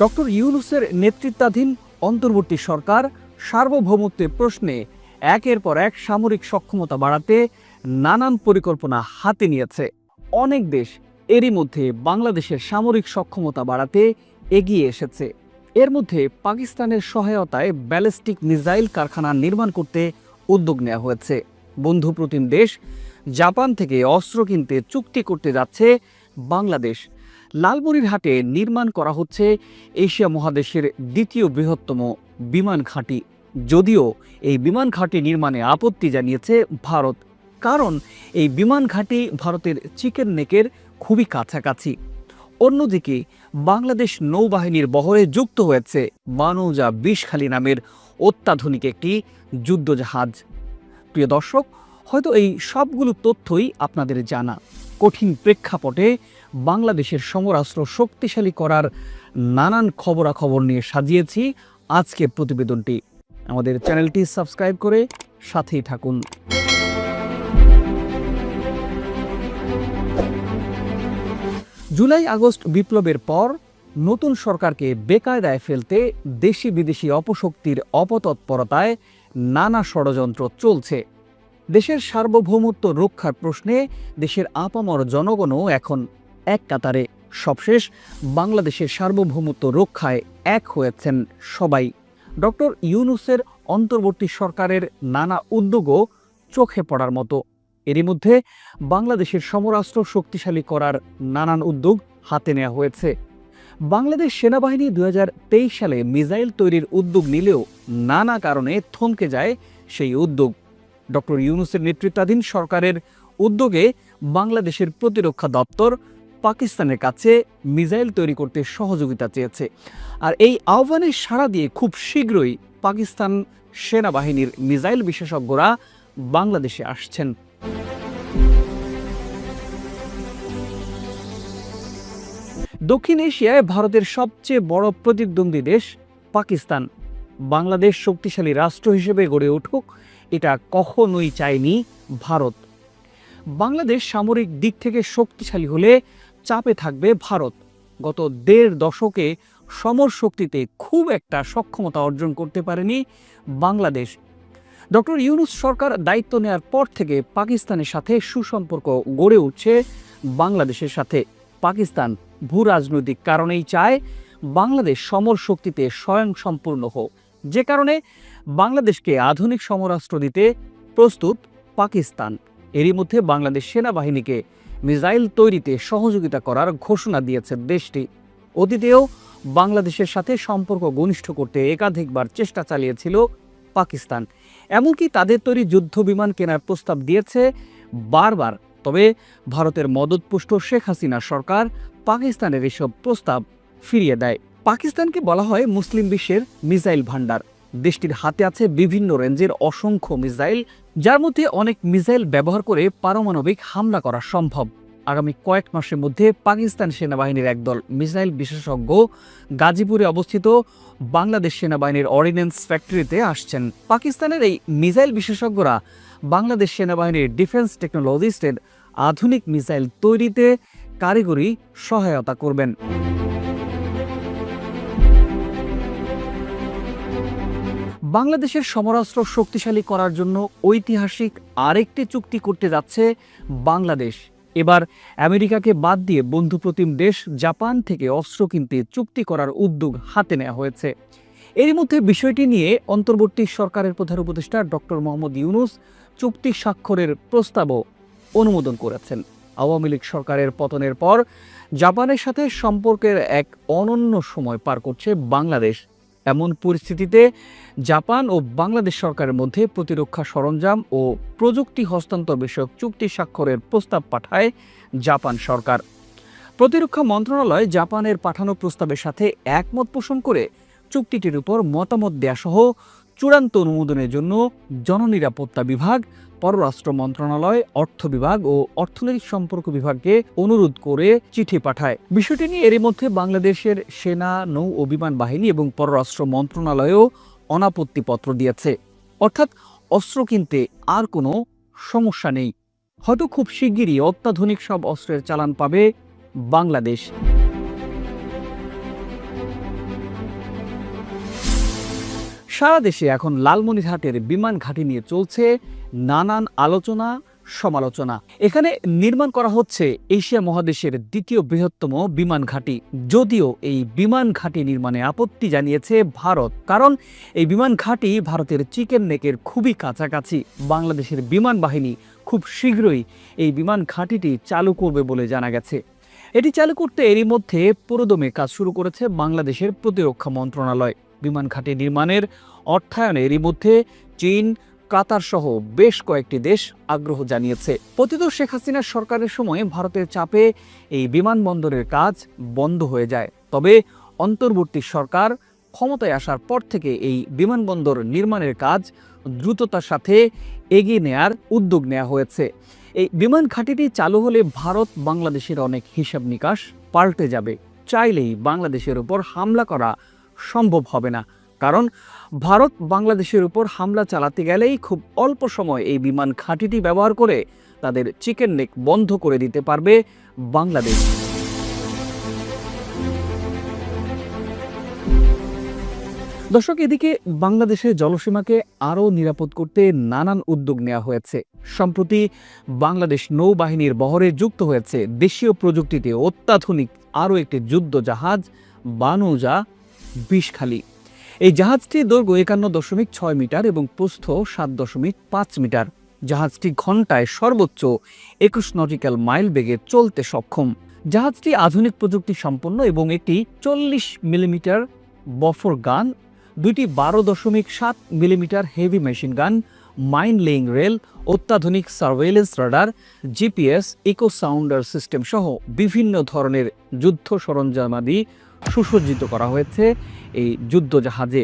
Doctor ইউনুসের নেতৃত্বাধীন অন্তর্বর্তী সরকার সার্বভৌমত্বের প্রশ্নে একের পর এক সামরিক সক্ষমতা বাড়াতে নানান পরিকল্পনা হাতে নিয়েছে। অনেক দেশ এরই মধ্যে বাংলাদেশের সামরিক সক্ষমতা বাড়াতে এগিয়ে এসেছে। এর মধ্যে পাকিস্তানের সহায়তায় ব্যালিস্টিক মিসাইল কারখানা নির্মাণ করতে উদ্যোগ নেওয়া হয়েছে। বন্ধুপ্রতিম দেশ জাপান থেকে অস্ত্র কিনতে চুক্তি করতে যাচ্ছে বাংলাদেশ। লালমনিরহাটে নির্মাণ করা হচ্ছে এশিয়া মহাদেশের দ্বিতীয় বৃহত্তম বিমান ঘাঁটি। যদিও এই বিমান ঘাঁটি নির্মাণে আপত্তি জানিয়েছে ভারত, কারণ এই বিমান ঘাঁটি ভারতের চিকেন নেকের খুবই কাছাকাছি। অন্যদিকে, বাংলাদেশ নৌবাহিনীর বহরে যুক্ত হয়েছে মানৌজা বিষখালী নামের অত্যাধুনিক একটি যুদ্ধজাহাজ। প্রিয় দর্শক, হয়তো এই সবগুলো তথ্যই আপনাদের জানা। কঠিন প্রেক্ষাপটে বাংলাদেশের সমরাস্ত্র শক্তিশালী করার নানান খবরাখবর নিয়ে সাজিয়েছি আজকের প্রতিবেদনটি। আমাদের চ্যানেলটি সাবস্ক্রাইব করে সাথেই থাকুন। জুলাই আগস্ট বিপ্লবের পর নতুন সরকারকে বেকায়দায় ফেলতে দেশি বিদেশি অপশক্তির অপতৎপরতায় নানা ষড়যন্ত্র চলছে। দেশের সার্বভৌমত্ব রক্ষার প্রশ্নে দেশের আপামর জনগণও এখন এক কাতারে। সবশেষ, বাংলাদেশের সার্বভৌমত্ব রক্ষায় এক হয়েছেন সবাই। ডক্টর ইউনুসের অন্তর্বর্তী সরকারের নানা উদ্যোগও চোখে পড়ার মতো। এরই মধ্যে বাংলাদেশের সমরাস্ত্র শক্তিশালী করার নানান উদ্যোগ হাতে নেওয়া হয়েছে। বাংলাদেশ সেনাবাহিনী দু হাজার তেইশ সালে মিসাইল তৈরির উদ্যোগ নিলেও নানা কারণে থমকে যায় সেই উদ্যোগ। ডক্টর ইউনুসের নেতৃত্বাধীন সরকারের উদ্যোগে বাংলাদেশের প্রতিরক্ষা দপ্তর পাকিস্তানের কাছে মিসাইল তৈরি করতে সহযোগিতা চেয়েছে। আর এই আহ্বানে সাড়া দিয়ে খুব শীঘ্রই পাকিস্তান সেনাবাহিনীর মিসাইল বিশেষজ্ঞরা বাংলাদেশে আসছেন। দক্ষিণ এশিয়ায় ভারতের সবচেয়ে বড় প্রতিদ্বন্দ্বী দেশ পাকিস্তান। বাংলাদেশ শক্তিশালী রাষ্ট্র হিসেবে গড়ে উঠুক, এটা কখনোই চায়নি ভারত। বাংলাদেশ সামরিক দিক থেকে শক্তিশালী হলে চাপে থাকবে ভারত। গত দেড় দশকে সমর শক্তিতে খুব একটা সক্ষমতা অর্জন করতে পারেনি বাংলাদেশ। ডক্টর ইউনুস সরকার দায়িত্ব নেওয়ার পর থেকে পাকিস্তানের সাথে সুসম্পর্ক গড়ে উঠছে। বাংলাদেশের সাথে পাকিস্তান ভূ রাজনৈতিক কারণেই চায় বাংলাদেশ সমর শক্তিতে স্বয়ংসম্পূর্ণ হোক। যে কারণে বাংলাদেশকে আধুনিক সমরাস্ত্র দিতে প্রস্তুত পাকিস্তান। এরই মধ্যে বাংলাদেশ সেনাবাহিনীকে মিসাইল তৈরিতে সহযোগিতা করার ঘোষণা দিয়েছে দেশটি। অতীতেও বাংলাদেশের সাথে সম্পর্ক ঘনিষ্ঠ করতে একাধিকবার চেষ্টা চালিয়েছিল পাকিস্তান। এমনকি তাদের তৈরি যুদ্ধ বিমান কেনার প্রস্তাব দিয়েছে বারবার। তবে ভারতের মদতপুষ্ট শেখ হাসিনা সরকার পাকিস্তানের এসব প্রস্তাব ফিরিয়ে দেয়। পাকিস্তানকে বলা হয় মুসলিম বিশ্বের মিসাইল ভান্ডার দেশটির হাতে আছে বিভিন্ন রেঞ্জের অসংখ্য মিসাইল যার মধ্যে অনেক মিসাইল ব্যবহার করে পারমাণবিক হামলা করা সম্ভব। আগামী কয়েক মাসের মধ্যে পাকিস্তান সেনাবাহিনীর একদল মিসাইল বিশেষজ্ঞ গাজীপুরে অবস্থিত বাংলাদেশ সেনাবাহিনীর অর্ডিন্যান্স ফ্যাক্টরিতে আসছেন। পাকিস্তানের এই মিসাইল বিশেষজ্ঞরা বাংলাদেশ সেনাবাহিনীর ডিফেন্স টেকনোলজিস্টের আধুনিক মিসাইল তৈরিতে কারিগরি সহায়তা করবেন। বাংলাদেশের সমরাস্ত্র শক্তিশালী করার জন্য ঐতিহাসিক আরেকটি চুক্তি করতে যাচ্ছে বাংলাদেশ। এবার আমেরিকাকে বাদ দিয়ে বন্ধুপ্রতিম দেশ জাপান থেকে অস্ত্র কিনতে চুক্তি করার উদ্যোগ হাতে নেওয়া হয়েছে। এরই মধ্যে বিষয়টি নিয়ে অন্তর্বর্তী সরকারের প্রধান উপদেষ্টা ডক্টর মোহাম্মদ ইউনুস চুক্তি স্বাক্ষরের প্রস্তাবও অনুমোদন করেছেন। আওয়ামী লীগ সরকারের পতনের পর জাপানের সাথে সম্পর্কের এক অনন্য সময় পার করছে বাংলাদেশ। এমন পরিস্থিতিতে জাপান ও বাংলাদেশ সরকারের মধ্যে প্রতিরক্ষা সরঞ্জাম ও প্রযুক্তি হস্তান্তর বিষয়ক চুক্তি স্বাক্ষরের প্রস্তাব পাঠায় জাপান সরকার। প্রতিরক্ষা মন্ত্রণালয় জাপানের পাঠানো প্রস্তাবের সাথে একমত পোষণ করে চুক্তিটির উপর মতামত দেয়া সহ চূড়ান্ত অনুমোদনের জন্য জননিরাপত্তা বিভাগ, পররাষ্ট্র মন্ত্রণালয়, অর্থ বিভাগ ও অর্থনৈতিক সম্পর্ক বিভাগকে অনুরোধ করে চিঠি পাঠায়। বিষয়টি নিয়ে এরই মধ্যে বাংলাদেশের সেনা, নৌ ও বিমান বাহিনী এবং পররাষ্ট্র মন্ত্রণালয়ও অনাপত্তিপত্র দিয়েছে। অর্থাৎ অস্ত্র কিনতে আর কোনো সমস্যা নেই। হয়তো খুব শিগগিরই অত্যাধুনিক সব অস্ত্রের চালান পাবে বাংলাদেশ। সারা দেশে এখন লালমনিরহাটের বিমান ঘাঁটি নিয়ে চলছে নানান আলোচনা, সমালোচনা। এখানে নির্মাণ করা হচ্ছে এশিয়া মহাদেশের দ্বিতীয় বৃহত্তম বিমান ঘাঁটি। যদিও এই বিমান ঘাঁটি নির্মাণে আপত্তি জানিয়েছে ভারত, কারণ এই বিমান ঘাঁটি ভারতের চিকেন নেকের খুবই কাছাকাছি। বাংলাদেশের বিমান বাহিনী খুব শীঘ্রই এই বিমান ঘাঁটিটি চালু করবে বলে জানা গেছে। এটি চালু করতে এরই মধ্যে পুরোদমে কাজ শুরু করেছে বাংলাদেশের প্রতিরক্ষা মন্ত্রণালয়। বিমান ঘাঁটি নির্মাণের অর্থায়নে এরই মধ্যে চীন, কাতার সহ বেশ কয়েকটি দেশ আগ্রহ জানিয়েছে। পতিত শেখ হাসিনার সরকারের সময়ে ভারতের চাপে এই বিমানবন্দরের কাজ বন্ধ হয়ে যায়। তবে অন্তর্বর্তী সরকার ক্ষমতায় আসার পর থেকে এই বিমানবন্দর নির্মাণের কাজ দ্রুততার সাথে এগিয়ে নেয়ার উদ্যোগ নেওয়া হয়েছে। এই বিমান ঘাঁটিটি চালু হলে ভারত বাংলাদেশের অনেক হিসাব নিকাশ পাল্টে যাবে। চাইলেই বাংলাদেশের উপর হামলা করা সম্ভব হবে না। কারণ ভারত বাংলাদেশের উপর হামলা চালাতে গেলেই খুব অল্প সময় এই বিমান ঘাঁটিটি ব্যবহার করে তাদের চিকেন নেক বন্ধ করে দিতে পারবে বাংলাদেশ। দর্শক, এদিকে বাংলাদেশের জলসীমাকে আরও নিরাপদ করতে নানান উদ্যোগ নেওয়া হয়েছে। সম্প্রতি বাংলাদেশ নৌবাহিনীর বহরে যুক্ত হয়েছে। দেশীয় প্রযুক্তিতে অত্যাধুনিক আরও একটি যুদ্ধ জাহাজ বানুজা বিষখালী এই জাহাজটির দৈর্ঘ্য একান্ন দশমিক ছয় মিটার এবং প্রস্থ সাত দশমিক পাঁচ মিটার। জাহাজটি ঘন্টায় সর্বোচ্চ একুশ নটিক্যাল মাইল বেগে চলতে সক্ষম। জাহাজটি আধুনিক প্রযুক্তি সম্পন্ন এবং একটি চল্লিশ মিলিমিটার বফর গান, দুইটি বারো দশমিক সাত millimetre heavy machine gun mine laying rail, অত্যাধুনিক surveillance radar, GPS, echo sounder system সহ বিভিন্ন ধরনের যুদ্ধ সরঞ্জামাদি সুসজ্জিত করা হয়েছে। এই যুদ্ধ জাহাজে